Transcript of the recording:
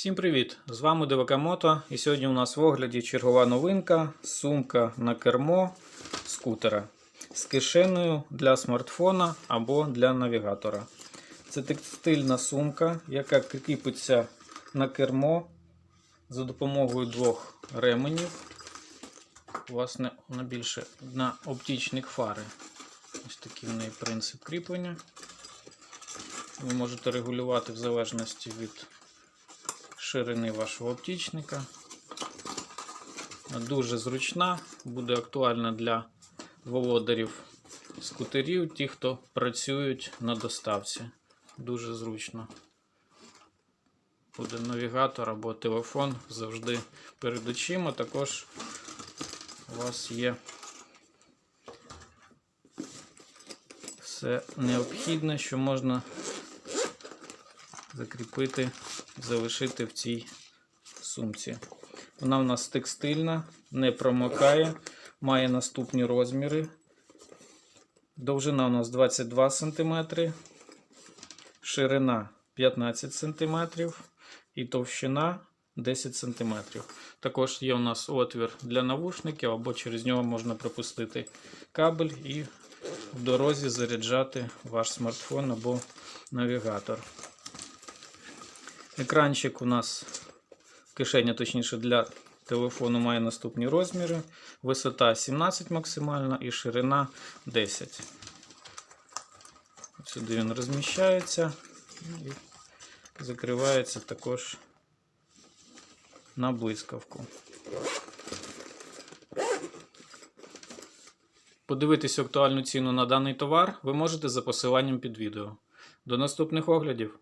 Всім привіт! З вами ДВК Мото і сьогодні у нас в огляді чергова новинка сумка на кермо скутера з кишенею для смартфона або для навігатора. Це текстильна сумка, яка кріпиться на кермо за допомогою двох ременів. Власне, вона більше на оптичних фари. Ось такий в неї принцип кріплення. Ви можете регулювати в залежності від ширини вашого оптичника. Дуже зручна, буде актуальна для володарів скутерів, ті, хто працюють на доставці. Дуже зручно. Буде навігатор або телефон завжди перед очима. Також у вас є все необхідне, що можна закріпити, залишити в цій сумці. Вона в нас текстильна, не промокає, має наступні розміри. Довжина у нас 22 см, ширина 15 см і товщина 10 см. Також є у нас отвір для навушників, або через нього можна пропустити кабель і в дорозі заряджати ваш смартфон або навігатор. Екранчик у нас кишеня, точніше, для телефону має наступні розміри. Висота 17 максимальна і ширина 10. Сюди він розміщається і закривається також на блискавку. Подивитись актуальну ціну на даний товар ви можете за посиланням під відео. До наступних оглядів!